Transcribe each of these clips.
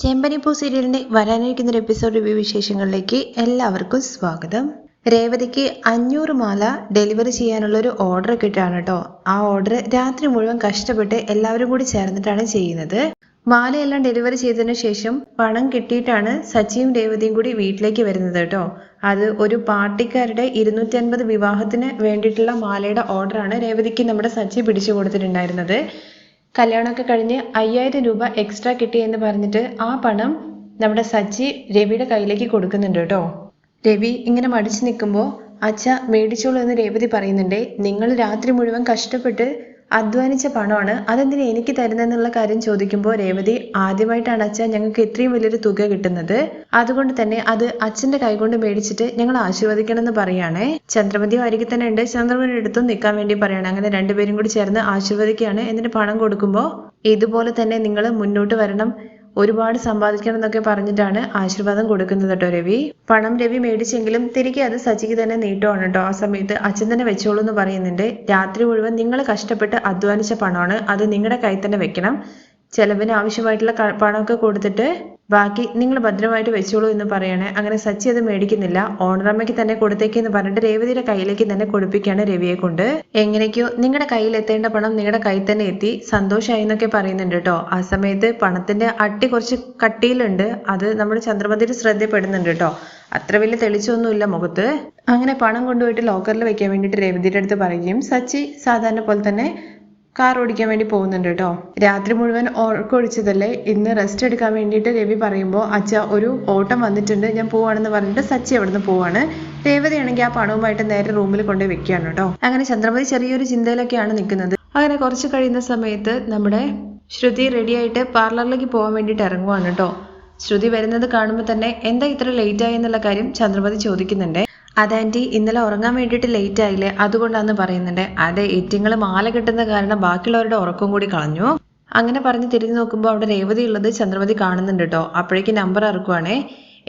ചെമ്പനിപ്പൂ സീരിയലിന്റെ വരാനിരിക്കുന്ന ഒരു എപ്പിസോഡ് റിവ്യൂ വിശേഷങ്ങളിലേക്ക് എല്ലാവർക്കും സ്വാഗതം. രേവതിക്ക് അഞ്ഞൂറ് മാല ഡെലിവറി ചെയ്യാനുള്ള ഒരു ഓർഡർ കിട്ടുകയാണ് കേട്ടോ. ആ ഓർഡർ രാത്രി മുഴുവൻ കഷ്ടപ്പെട്ട് എല്ലാവരും കൂടി ചേർന്നിട്ടാണ് ചെയ്യുന്നത്. മാലയെല്ലാം ഡെലിവറി ചെയ്തതിനു ശേഷം പണം കിട്ടിയിട്ടാണ് സച്ചിയും രേവതിയും കൂടി വീട്ടിലേക്ക് വരുന്നത് കേട്ടോ. അത് ഒരു പാർട്ടിക്കാരുടെ ഇരുന്നൂറ്റി അൻപത് വിവാഹത്തിന് വേണ്ടിയിട്ടുള്ള മാലയുടെ ഓർഡറാണ് രേവതിക്ക് നമ്മുടെ സച്ചി പിടിച്ചു കൊടുത്തിട്ടുണ്ടായിരുന്നത്. കല്യാണമൊക്കെ കഴിഞ്ഞ് അയ്യായിരം രൂപ എക്സ്ട്രാ കിട്ടി എന്ന് പറഞ്ഞിട്ട് ആ പണം നമ്മുടെ സച്ചി രവിയുടെ കയ്യിലേക്ക് കൊടുക്കുന്നുണ്ട് കേട്ടോ. രവി ഇങ്ങനെ മടിച്ചു നിൽക്കുമ്പോൾ അച്ഛ മേടിച്ചോളൂ എന്ന് രേവതി പറയുന്നുണ്ടേ. നിങ്ങൾ രാത്രി മുഴുവൻ കഷ്ടപ്പെട്ട് അധ്വാനിച്ച പണമാണ്. അതെന്തിനാ എനിക്ക് തരുന്നതെന്നുള്ള കാര്യം ചോദിക്കുമ്പോൾ രേവതി ആദ്യമായിട്ടാണ് അച്ഛൻ ഞങ്ങൾക്ക് ഇത്രയും വലിയൊരു തുക കിട്ടുന്നത്. അതുകൊണ്ട് തന്നെ അത് അച്ഛന്റെ കൈകൊണ്ട് മേടിച്ചിട്ട് ഞങ്ങൾ ആശീർവദിക്കണം എന്ന് പറയുകയാണേ ചന്ദ്രമതി അരികിൽ തന്നെ ഉണ്ട്. ചന്ദ്രമതി അടുത്തും നിൽക്കാൻ വേണ്ടി പറയുകയാണ് അങ്ങനെ രണ്ടുപേരും കൂടി ചേർന്ന് ആശീർവദിക്കുകയാണ്. എന്നിട്ട് പണം കൊടുക്കുമ്പോൾ ഇതുപോലെ തന്നെ നിങ്ങൾ മുന്നോട്ട് വരണം. ഒരുപാട് സമ്പാദിക്കണം എന്നൊക്കെ പറഞ്ഞിട്ടാണ് ആശീർവാദം കൊടുക്കുന്നത് കേട്ടോ രവി. പണം രവി മേടിച്ചെങ്കിലും തിരികെ അത് സജിക്ക് തന്നെ നീട്ടുവാണ് കേട്ടോ. ആ സമയത്ത് അച്ഛൻ തന്നെ വെച്ചോളൂ എന്ന് പറയുന്നുണ്ട്. രാത്രി മുഴുവൻ നിങ്ങൾ കഷ്ടപ്പെട്ട് അധ്വാനിച്ച പണമാണ്. അത് നിങ്ങളുടെ കയ്യിൽ തന്നെ വെക്കണം. ചെലവിന് ആവശ്യമായിട്ടുള്ള പണമൊക്കെ കൊടുത്തിട്ട് ബാക്കി നിങ്ങൾ ഭദ്രമായിട്ട് വെച്ചോളൂ എന്ന് പറയണേ. അങ്ങനെ സച്ചി അത് മേടിക്കുന്നില്ല. ഓണറമ്മയ്ക്ക് തന്നെ കൊടുത്തേക്ക് എന്ന് പറഞ്ഞിട്ട് രേവതിയുടെ കയ്യിലേക്ക് തന്നെ കൊടുപ്പിക്കുകയാണ് രവിയെ കൊണ്ട്. എങ്ങനെയൊക്കെയോ നിങ്ങളുടെ കയ്യിൽ എത്തേണ്ട പണം നിങ്ങളുടെ കയ്യിൽ തന്നെ എത്തി. സന്തോഷമായി എന്നൊക്കെ പറയുന്നുണ്ട് കേട്ടോ. ആ സമയത്ത് പണത്തിന്റെ അട്ടി കുറച്ച് കട്ടിയിലുണ്ട്. അത് നമ്മുടെ ചന്ദ്രമതിയുടെ ശ്രദ്ധപ്പെടുന്നുണ്ട് കേട്ടോ. അത്ര വലിയ തെളിച്ചൊന്നുമില്ല മുഖത്ത്. അങ്ങനെ പണം കൊണ്ടുപോയിട്ട് ലോക്കറിൽ വെക്കാൻ വേണ്ടിയിട്ട് രേവതിയുടെ അടുത്ത് പറയുകയും സച്ചി സാധാരണ പോലെ തന്നെ കാർ ഓടിക്കാൻ വേണ്ടി പോകുന്നുണ്ട് കേട്ടോ രാത്രി മുഴുവൻ ഓർക്കൊഴിച്ചതല്ലേ ഇന്ന് റെസ്റ്റ് എടുക്കാൻ വേണ്ടിയിട്ട് രവി പറയുമ്പോൾ അച്ഛ ഒരു ഓട്ടം വന്നിട്ടുണ്ട് ഞാൻ പോവാണെന്ന് പറഞ്ഞിട്ട് സച്ചി അവിടുന്ന് പോവാണ്. രേവതയാണെങ്കിൽ ആ പണവുമായിട്ട് നേരെ റൂമിൽ കൊണ്ടുപോയി വെക്കുകയാണ് കേട്ടോ അങ്ങനെ ചന്ദ്രമതി ചെറിയൊരു ചിന്തയിലൊക്കെയാണ് നിൽക്കുന്നത്. അങ്ങനെ കുറച്ച് കഴിയുന്ന സമയത്ത് നമ്മുടെ ശ്രുതി റെഡിയായിട്ട് പാർലറിലേക്ക് പോകാൻ വേണ്ടിയിട്ട് ഇറങ്ങുവാണ് കേട്ടോ ശ്രുതി വരുന്നത് കാണുമ്പോൾ തന്നെ എന്താ ഇത്ര ലേറ്റ് ആയി? എന്നുള്ള കാര്യം ചന്ദ്രമതി ചോദിക്കുന്നുണ്ട്. അതാന്റി ഇന്നലെ ഉറങ്ങാൻ വേണ്ടിയിട്ട് ലേറ്റ് ആയില്ലേ? അതുകൊണ്ടാന്ന് പറയുന്നുണ്ട്. അതെ ഏറ്റിങ്ങൾ മാല കിട്ടുന്ന കാരണം ബാക്കിയുള്ളവരുടെ ഉറക്കം കൂടി കളഞ്ഞു. അങ്ങനെ പറഞ്ഞ് തിരിഞ്ഞു നോക്കുമ്പോൾ അവിടെ രേവതി ഉള്ളത് ചന്ദ്രമതി കാണുന്നുണ്ട് കേട്ടോ അപ്പോഴേക്ക് നമ്പർ ഇറക്കുവാണേ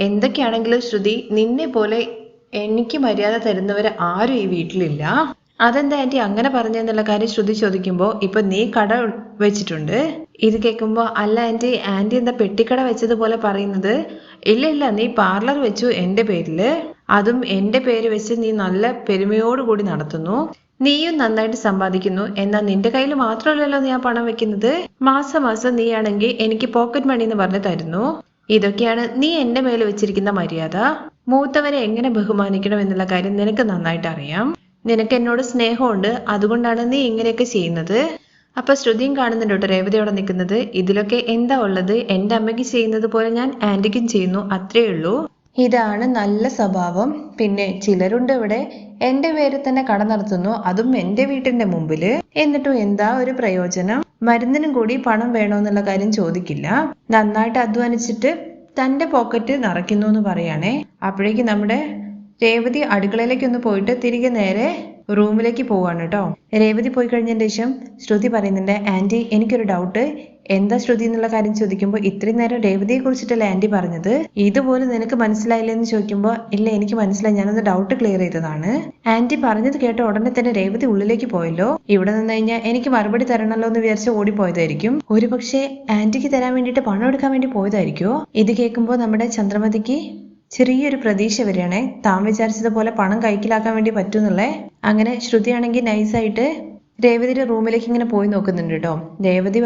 എന്തൊക്കെയാണെങ്കിലും ശ്രുതി നിന്നെ പോലെ എനിക്ക് മര്യാദ തരുന്നവർ ആരും ഈ വീട്ടിലില്ല. അതെന്താ ആന്റി അങ്ങനെ പറഞ്ഞെന്നുള്ള കാര്യം ശ്രുതി ചോദിക്കുമ്പോൾ ഇപ്പൊ നീ കട വെച്ചിട്ടുണ്ട്? ഇത് കേൾക്കുമ്പോൾ അല്ല ആന്റി ആന്റി എന്താ പെട്ടിക്കട വെച്ചതുപോലെ പറയുന്നത്? ഇല്ല ഇല്ല നീ പാർലർ വെച്ചു എന്റെ പേരിൽ. അതും എന്റെ പേര് വെച്ച് നീ നല്ല പെരുമയോടുകൂടി നടത്തുന്നു. നീയും നന്നായിട്ട് സമ്പാദിക്കുന്നു. എന്നാൽ നിന്റെ കയ്യിൽ മാത്രമല്ലല്ലോ നീ ആ പണം വെക്കുന്നത്. മാസം മാസം നീയാണെങ്കിൽ എനിക്ക് പോക്കറ്റ് മണി എന്ന് പറഞ്ഞു തരുന്നു. ഇതൊക്കെയാണ് നീ എന്റെ മേലെ വെച്ചിരിക്കുന്ന മര്യാദ. മൂത്തവരെ എങ്ങനെ ബഹുമാനിക്കണം എന്നുള്ള കാര്യം നിനക്ക് നന്നായിട്ട് അറിയാം. നിനക്ക് എന്നോട് സ്നേഹമുണ്ട്. അതുകൊണ്ടാണ് നീ ഇങ്ങനെയൊക്കെ ചെയ്യുന്നത്. അപ്പൊ ശ്രുതിയും കാണുന്നുണ്ട് കേട്ടോ രേവതി നിൽക്കുന്നത്. ഇതിലൊക്കെ എന്താ ഉള്ളത്? എന്റെ അമ്മയ്ക്ക് ചെയ്യുന്നത് പോലെ ഞാൻ ആന്റിക്കും ചെയ്യുന്നു. അത്രേ ഉള്ളൂ. ഇതാണ് നല്ല സ്വഭാവം. പിന്നെ ചിലരുണ്ട് ഇവിടെ എന്റെ പേരിൽ തന്നെ കട നടത്തുന്നു അതും എന്റെ വീട്ടിന്റെ മുമ്പിൽ എന്നിട്ടും എന്താ ഒരു പ്രയോജനം? മരുന്നിനും കൂടി പണം വേണോന്നുള്ള കാര്യം ചോദിക്കില്ല. നന്നായിട്ട് അധ്വാനിച്ചിട്ട് തന്റെ പോക്കറ്റ് നിറയ്ക്കുന്നു എന്ന് പറയാണേ. അപ്പോഴേക്ക് നമ്മുടെ രേവതി അടുക്കളയിലേക്ക് ഒന്ന് പോയിട്ട് തിരികെ നേരെ റൂമിലേക്ക് പോവാണ് കേട്ടോ. രേവതി പോയി കഴിഞ്ഞതിന് ശേഷം ശ്രുതി പറയുന്നുണ്ട് ആന്റി എനിക്കൊരു ഡൗട്ട് എന്താ ശ്രുതി എന്നുള്ള കാര്യം ചോദിക്കുമ്പോൾ ഇത്രയും നേരം രേവതിയെ കുറിച്ചിട്ടല്ലേ ആന്റി പറഞ്ഞത്? ഇതുപോലെ നിനക്ക് മനസ്സിലായില്ലേ എന്ന് ചോദിക്കുമ്പോൾ ഇല്ല എനിക്ക് മനസ്സിലായി. ഞാനൊന്ന് ഡൗട്ട് ക്ലിയർ ചെയ്തതാണ്. ആന്റി പറഞ്ഞത് കേട്ട ഉടനെ തന്നെ രേവതി ഉള്ളിലേക്ക് പോയല്ലോ. ഇവിടെ നിന്ന് കഴിഞ്ഞാൽ എനിക്ക് മറുപടി തരണമല്ലോ എന്ന് വിചാരിച്ച് ഓടിപ്പോയതായിരിക്കും. ഒരുപക്ഷെ ആന്റിക്ക് തരാൻ വേണ്ടിട്ട് പണം എടുക്കാൻ വേണ്ടി പോയതായിരിക്കോ ഇത് കേൾക്കുമ്പോൾ നമ്മുടെ ചന്ദ്രമതിക്ക് ചെറിയൊരു പ്രതീക്ഷ വരികയാണേ. താൻ വിചാരിച്ചതുപോലെ പണം കൈക്കലാക്കാൻ വേണ്ടി പറ്റുന്നുള്ളേ അങ്ങനെ ശ്രുതിയാണെങ്കിൽ നൈസായിട്ട് രേവതിയുടെ റൂമിലേക്ക് ഇങ്ങനെ പോയി നോക്കുന്നുണ്ട് കേട്ടോ. രേവതി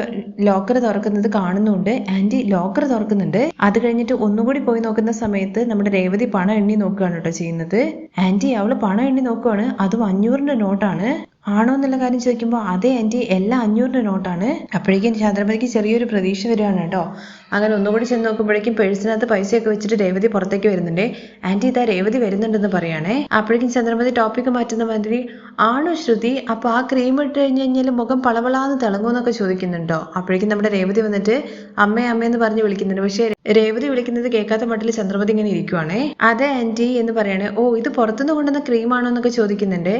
ലോക്കർ തുറക്കുന്നത് കാണുന്നുണ്ട്. ആന്റി ലോക്കർ തുറക്കുന്നുണ്ട്. അത് കഴിഞ്ഞിട്ട് ഒന്നുകൂടി പോയി നോക്കുന്ന സമയത്ത് നമ്മുടെ രേവതി പണം എണ്ണി നോക്കുകയാണ് കേട്ടോ ചെയ്യുന്നത്. ആന്റി അവൾ പണം എണ്ണി നോക്കുവാണ്. അതും അഞ്ഞൂറിന്റെ നോട്ടാണ്. ആണോ എന്നുള്ള കാര്യം ചോദിക്കുമ്പോൾ അതേ ആന്റി എല്ലാ അഞ്ഞൂറിന്റെ നോട്ടാണ്. അപ്പോഴേക്കും ചന്ദ്രമതിക്ക് ചെറിയൊരു പ്രതീക്ഷ വരികയാണ് കേട്ടോ. അങ്ങനെ ഒന്നുകൂടി ചെന്ന് നോക്കുമ്പോഴേക്കും പേഴ്സിനകത്ത് പൈസയൊക്കെ വെച്ചിട്ട് രേവതി പുറത്തേക്ക് വരുന്നുണ്ട്. ആന്റി ഇതാ രേവതി വരുന്നുണ്ടെന്ന് പറയുകയാണേ. അപ്പോഴേക്കും ചന്ദ്രമതി ടോപ്പിക്ക് മാറ്റുന്ന മാതിരി ആണോ ശ്രുതി? അപ്പോൾ ആ ക്രീം ഇട്ട് കഴിഞ്ഞ് കഴിഞ്ഞാൽ മുഖം പളവളാന്ന് തിളങ്ങുമെന്നൊക്കെ ചോദിക്കുന്നുണ്ടോ? അപ്പോഴേക്കും നമ്മുടെ രേവതി വന്നിട്ട് അമ്മേ അമ്മയെന്ന് പറഞ്ഞ് വിളിക്കുന്നുണ്ട്. പക്ഷേ രേവതി വിളിക്കുന്നത് കേൾക്കാത്ത മട്ടിൽ ചന്ദ്രമതി ഇങ്ങനെ ഇരിക്കുവാണേ. അതെ ആന്റി എന്ന് പറയണേ. ഓ ഇത് പുറത്തുനിന്ന് കൊണ്ടുവന്ന ക്രീമാണോ എന്നൊക്കെ ചോദിക്കുന്നുണ്ട്.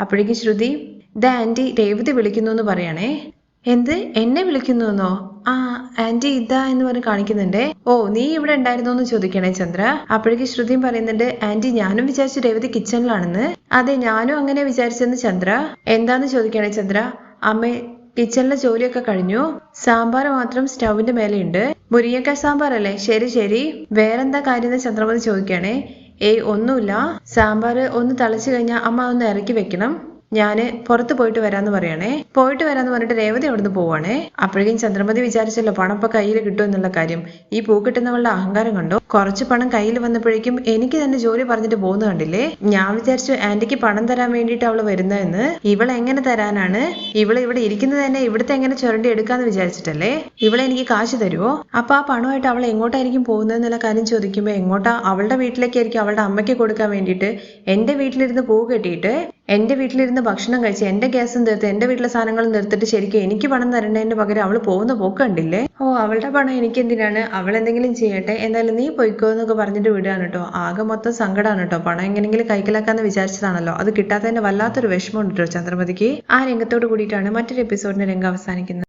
അപ്പോഴേക്കും ശ്രുതി ദ ആന്റി രേവതി വിളിക്കുന്നു എന്ന് പറയണേ. എന്ത്? എന്നെ വിളിക്കുന്നു എന്നോ? ആ ആന്റി ഇതാ എന്ന് പറഞ്ഞ് കാണിക്കുന്നുണ്ടേ. ഓ നീ ഇവിടെ ഉണ്ടായിരുന്നോ എന്ന് ചോദിക്കണേ ചന്ദ്ര. അപ്പോഴേക്ക് ശ്രുതിയും പറയുന്നുണ്ട് ആന്റി ഞാനും വിചാരിച്ചു രേവതി കിച്ചണിലാണെന്ന്. അതെ ഞാനും അങ്ങനെ വിചാരിച്ചെന്ന് ചന്ദ്ര. എന്താന്ന് ചോദിക്കണേ ചന്ദ്ര? അമ്മേ കിച്ചണിലെ ജോലിയൊക്കെ കഴിഞ്ഞു. സാമ്പാർ മാത്രം സ്റ്റൗവിന്റെ മേലെയുണ്ട്. മുരിങ്ങക്കായ സാമ്പാർ അല്ലേ? ശരി ശരി. വേറെന്താ കാര്യം എന്ന് ചന്ദ്രമതി ചോദിക്കുകയാണേ. ഏയ് ഒന്നുമില്ല. സാമ്പാർ ഒന്ന് തിളച്ചു കഴിഞ്ഞാൽ അമ്മ ഒന്ന് ഇറക്കി വെക്കണം. ഞാൻ പുറത്ത് പോയിട്ട് വരാന്ന് പറയണേ. പോയിട്ട് വരാന്ന് പറഞ്ഞിട്ട് രേവതി അവിടുന്ന് പോവാണേ. അപ്പോഴേക്കും ചന്ദ്രമതി വിചാരിച്ചല്ലോ പണം ഇപ്പൊ കയ്യിൽ കിട്ടും എന്നുള്ള കാര്യം. ഈ പൂ കിട്ടുന്നവളുടെ അഹങ്കാരം കണ്ടോ? കുറച്ച് പണം കയ്യിൽ വന്നപ്പോഴേക്കും എനിക്ക് തന്നെ ജോലി പറഞ്ഞിട്ട് പോകുന്ന കണ്ടില്ലേ? ഞാൻ വിചാരിച്ചു ആന്റിക്ക് പണം തരാൻ വേണ്ടിട്ട് അവൾ വരുന്നതെന്ന്. ഇവളെ എങ്ങനെ തരാനാണ്? ഇവൾ ഇവിടെ ഇരിക്കുന്നത് തന്നെ ഇവിടുത്തെ എങ്ങനെ ചുരണ്ടി എടുക്കാന്ന് വിചാരിച്ചിട്ടല്ലേ? ഇവളെ എനിക്ക് കാശ് തരുമോ അപ്പൊ ആ പണമായിട്ട് അവൾ എങ്ങോട്ടായിരിക്കും പോകുന്നത് എന്നുള്ള കാര്യം ചോദിക്കുമ്പോൾ എങ്ങോട്ടാ അവളുടെ വീട്ടിലേക്കായിരിക്കും അവളുടെ അമ്മയ്ക്ക് കൊടുക്കാൻ വേണ്ടിയിട്ട് എന്റെ വീട്ടിലിരുന്ന് പൂ കെട്ടിയിട്ട് എന്റെ വീട്ടിലിരുന്ന് ഭക്ഷണം കഴിച്ച് എന്റെ ഗ്യാസും തീർത്ത് എന്റെ വീട്ടിലെ സാധനങ്ങളും നിർത്തിട്ട് ശരിക്കും എനിക്ക് പണം തരേണ്ടതിന് പകരം അവൾ പോകുന്ന പോക്ക് കണ്ടില്ലേ? ഓ അവളുടെ പണം എനിക്ക് എന്തിനാണ് അവൾ എന്തെങ്കിലും ചെയ്യട്ടെ എന്തായാലും നീ പൊയ്ക്കോ എന്നൊക്കെ പറഞ്ഞിട്ട് വിടുകയാണ് കേട്ടോ. ആകെ മൊത്തം സങ്കടമാണ് കേട്ടോ. പണം എങ്ങനെങ്കിലും കൈക്കലാക്കാന്ന് വിചാരിച്ചതാണല്ലോ. അത് കിട്ടാത്തതിന്റെ വല്ലാത്തൊരു വിഷമമുണ്ട് കേട്ടോ ചന്ദ്രമതിക്ക്. ആ രംഗത്തോട് കൂടിയിട്ടാണ് മറ്റൊരു എപ്പിസോഡിന്റെ രംഗം അവസാനിക്കുന്നത്.